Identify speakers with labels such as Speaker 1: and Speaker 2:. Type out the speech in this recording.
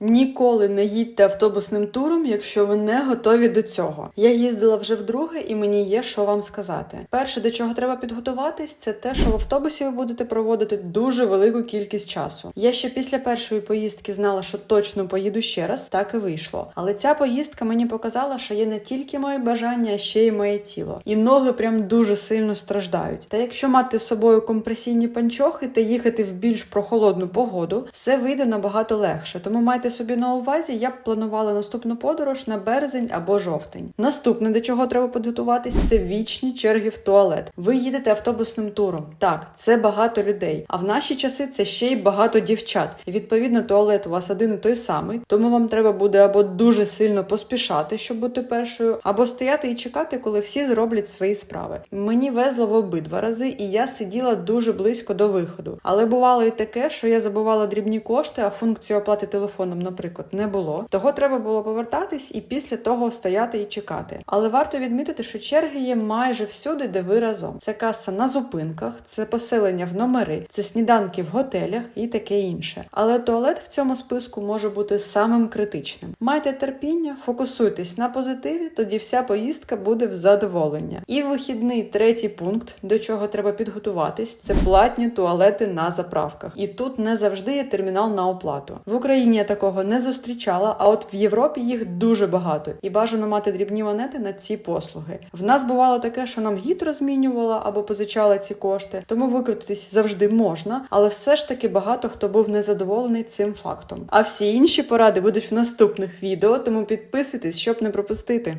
Speaker 1: Ніколи не їдьте автобусним туром, якщо ви не готові до цього. Я їздила вже вдруге, і мені є що вам сказати. Перше, до чого треба підготуватись, це те, що в автобусі ви будете проводити дуже велику кількість часу. Я ще після першої поїздки знала, що точно поїду ще раз, так і вийшло. Але ця поїздка мені показала, що є не тільки моє бажання, а ще й моє тіло. І ноги прям дуже сильно страждають. Та якщо мати з собою компресійні панчохи та їхати в більш прохолодну погоду, все вийде набагато легше. Тому майте собі на увазі, я б планувала наступну подорож на березень або жовтень. Наступне, до чого треба підготуватись, це вічні черги в туалет. Ви їдете автобусним туром. Так, це багато людей. А в наші часи це ще й багато дівчат. І відповідно туалет у вас один і той самий. Тому вам треба буде або дуже сильно поспішати, щоб бути першою, або стояти і чекати, коли всі зроблять свої справи. Мені везло в обидва рази, і я сиділа дуже близько до виходу. Але бувало і таке, що я забувала дрібні кошти, а функцію оплати телефоном, наприклад, не було. Того треба було повертатись і після того стояти і чекати. Але варто відмітити, що черги є майже всюди, де ви разом. Це каса на зупинках, це поселення в номери, це сніданки в готелях і таке інше. Але туалет в цьому списку може бути самим критичним. Майте терпіння, фокусуйтесь на позитиві, тоді вся поїздка буде в задоволення. І вихідний третій пункт, до чого треба підготуватись, це платні туалети на заправках. І тут не завжди є термінал на оплату. В Україні я такого не зустрічала, а от в Європі їх дуже багато, і бажано мати дрібні монети на ці послуги. В нас бувало таке, що нам гід розмінювала або позичала ці кошти, тому викрутитись завжди можна, але все ж таки багато хто був незадоволений цим фактом. А всі інші поради будуть в наступних відео, тому підписуйтесь, щоб не пропустити.